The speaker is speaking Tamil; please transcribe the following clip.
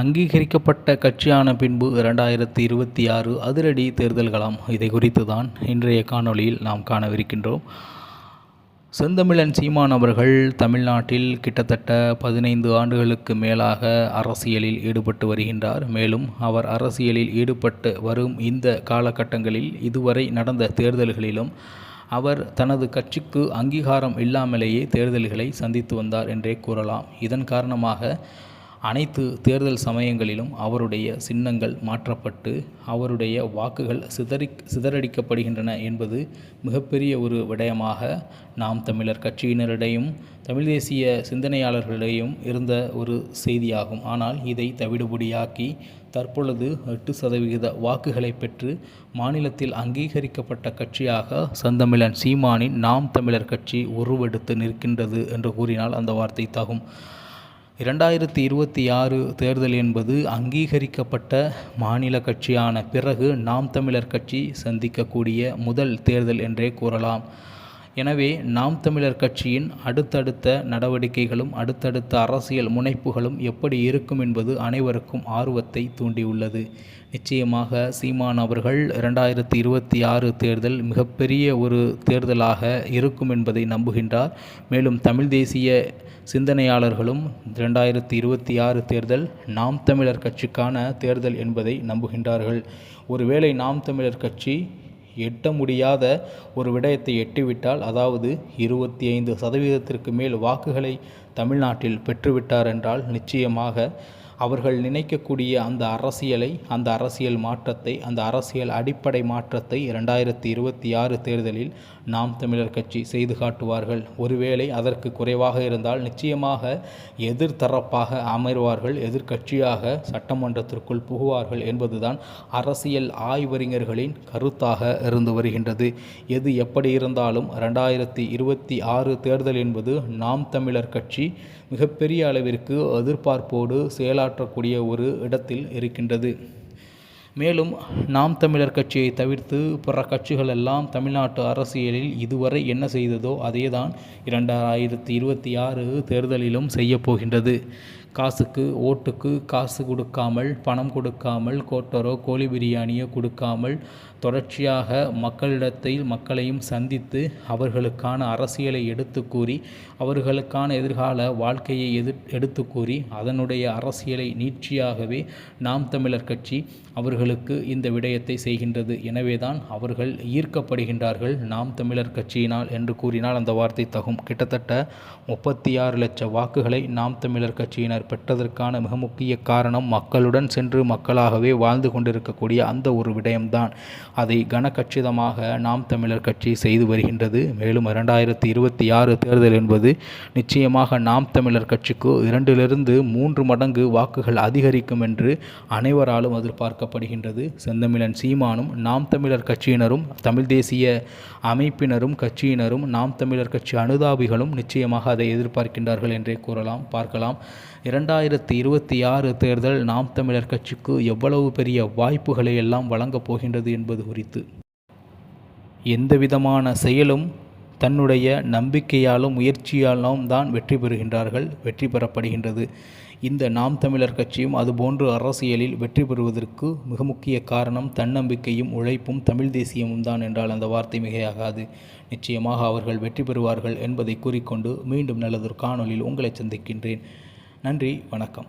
அங்கீகரிக்கப்பட்ட கட்சியான பின்பு இரண்டாயிரத்தி இருபத்தி ஆறு அதிரடி தேர்தல்களாம் இதை குறித்து தான் இன்றைய காணொளியில் நாம் காணவிருக்கின்றோம். செந்தமிழன் சீமான் அவர்கள் தமிழ்நாட்டில் கிட்டத்தட்ட பதினைந்து ஆண்டுகளுக்கு மேலாக அரசியலில் ஈடுபட்டு வருகின்றார். மேலும் அவர் அரசியலில் ஈடுபட்டு வரும் இந்த காலகட்டங்களில் இதுவரை நடந்த தேர்தல்களிலும் அவர் தனது கட்சிக்கு அங்கீகாரம் இல்லாமலேயே தேர்தல்களை சந்தித்து வந்தார் என்றே கூறலாம். இதன் காரணமாக அனைத்து தேர்தல் சமயங்களிலும் அவருடைய சின்னங்கள் மாற்றப்பட்டு அவருடைய வாக்குகள் சிதறி சிதறடிக்கப்படுகின்றன என்பது மிகப்பெரிய ஒரு விடயமாக நாம் தமிழர் கட்சியினரிடையும் தமிழ் தேசிய சிந்தனையாளர்களிடையும் இருந்த ஒரு செய்தியாகும். ஆனால் இதை தவிடுபடியாக்கி தற்பொழுது எட்டு சதவிகித வாக்குகளை பெற்று மாநிலத்தில் அங்கீகரிக்கப்பட்ட கட்சியாக சந்தமிழன் சீமானின் நாம் தமிழர் கட்சி உருவெடுத்து நிற்கின்றது என்று கூறினால் அந்த வார்த்தை தாகும். இரண்டாயிரத்தி இருபத்தி ஆறு தேர்தல் என்பது அங்கீகரிக்கப்பட்ட மாநில கட்சியான பிறகு நாம் தமிழர் கட்சி சந்திக்கக்கூடிய முதல் தேர்தல் என்றே கூறலாம். எனவே நாம் தமிழர் கட்சியின் அடுத்தடுத்த நடவடிக்கைகளும் அடுத்தடுத்த அரசியல் முனைப்புகளும் எப்படி இருக்கும் என்பது அனைவருக்கும் ஆர்வத்தை தூண்டியுள்ளது. நிச்சயமாக சீமான் அவர்கள் இரண்டாயிரத்தி இருபத்தி ஆறு தேர்தல் மிகப்பெரிய ஒரு தேர்தலாக இருக்கும் என்பதை நம்புகின்றார். மேலும் தமிழ் தேசிய சிந்தனையாளர்களும் இரண்டாயிரத்தி இருபத்தி ஆறு தேர்தல் நாம் தமிழர் கட்சிக்கான தேர்தல் என்பதை நம்புகின்றார்கள். ஒருவேளை நாம் தமிழர் கட்சி எட்ட முடியாத ஒரு விடயத்தை எட்டிவிட்டால் அதாவது இருபத்தி ஐந்து சதவீதத்திற்கு மேல் வாக்குகளை தமிழ்நாட்டில் பெற்றுவிட்டார் என்றால் நிச்சயமாக அவர்கள் நினைக்கக்கூடிய அந்த அரசியலை அந்த அரசியல் மாற்றத்தை அந்த அரசியல் அடிப்படை மாற்றத்தை இரண்டாயிரத்தி இருபத்தி ஆறு தேர்தலில் நாம் தமிழர் கட்சி செய்து காட்டுவார்கள். ஒருவேளை அதற்கு குறைவாக இருந்தால் நிச்சயமாக எதிர்த்தரப்பாக அமர்வார்கள் எதிர்கட்சியாக சட்டமன்றத்திற்குள் புகுவார்கள் என்பதுதான் அரசியல் ஆய்வறிஞர்களின் கருத்தாக இருந்து வருகின்றது. எது எப்படி இருந்தாலும் ரெண்டாயிரத்தி இருபத்தி ஆறு தேர்தல் என்பது நாம் தமிழர் கட்சி மிகப்பெரிய அளவிற்கு எதிர்பார்ப்போடு செயலாற்றக்கூடிய ஒரு இடத்தில் இருக்கின்றது. மேலும் நாம் தமிழர் கட்சியை தவிர்த்து பிற கட்சிகள் எல்லாம் தமிழ்நாட்டு அரசியலில் இதுவரை என்ன செய்ததோ அதே தான் இரண்டாயிரத்தி இருபத்தி ஆறு தேர்தலிலும் செய்யப்போகின்றது காசுக்கு ஓட்டுக்கு காசு கொடுக்காமல் பணம் கொடுக்காமல் கோட்டரோ கோழி பிரியாணியோ கொடுக்காமல் தொடர்ச்சியாக மக்களிடத்தில் மக்களையும் சந்தித்து அவர்களுக்கான அரசியலை எடுத்து கூறி அவர்களுக்கான எதிர்கால வாழ்க்கையை எதிர் எடுத்து கூறி அதனுடைய அரசியலை நீட்சியாகவே நாம் தமிழர் கட்சி அவர்களுக்கு இந்த விடயத்தை செய்கின்றது. எனவேதான் அவர்கள் ஈர்க்கப்படுகின்றார்கள் நாம் தமிழர் கட்சியினால் என்று கூறினால் அந்த வார்த்தை தகும். கிட்டத்தட்ட முப்பத்தி ஆறு லட்சம் வாக்குகளை நாம் தமிழர் கட்சியினர் பெற்றதற்கான மிக முக்கிய காரணம் மக்களுடன் சென்று மக்களாகவே வாழ்ந்து கொண்டிருக்கக்கூடிய அந்த ஒரு விடயம்தான். அதை கனகச்சிதமாக நாம் தமிழர் கட்சி செய்து வருகின்றது. மேலும் இரண்டாயிரத்தி இருபத்தி ஆறு தேர்தல் என்பது நிச்சயமாக நாம் தமிழர் கட்சிக்கு இரண்டிலிருந்து மூன்று மடங்கு வாக்குகள் அதிகரிக்கும் என்று அனைவராலும் எதிர்பார்க்கப்படுகின்றது. செந்தமிழன் சீமானும் நாம் தமிழர் கட்சியினரும் தமிழ் தேசிய அமைப்பினரும் கட்சியினரும் நாம் தமிழர் கட்சி அனுதாபிகளும் நிச்சயமாக அதை எதிர்பார்க்கின்றார்கள் என்றே கூறலாம் பார்க்கலாம். இரண்டாயிரத்தி இருபத்தி ஆறு தேர்தல் நாம் தமிழர் கட்சிக்கு எவ்வளவு பெரிய வாய்ப்புகளை எல்லாம் வழங்கப் போகின்றது என்பது குறித்து. எந்தவிதமான செயலும் தன்னுடைய நம்பிக்கையாலும் முயற்சியாலும் தான் வெற்றி பெறுகின்றார்கள் வெற்றி பெறப்படுகின்றது. இந்த நாம் தமிழர் கட்சியும் அதுபோன்று அரசியலில் வெற்றி பெறுவதற்கு மிக முக்கிய காரணம் தன்னம்பிக்கையும் உழைப்பும் தமிழ் தேசியமும் தான் என்றால் அந்த வார்த்தை மிகையாகாது. நிச்சயமாக அவர்கள் வெற்றி பெறுவார்கள் என்பதை கூறிக்கொண்டு மீண்டும் நல்லதொரு காணொலியில் உங்களை சந்திக்கின்றேன். நன்றி வணக்கம்.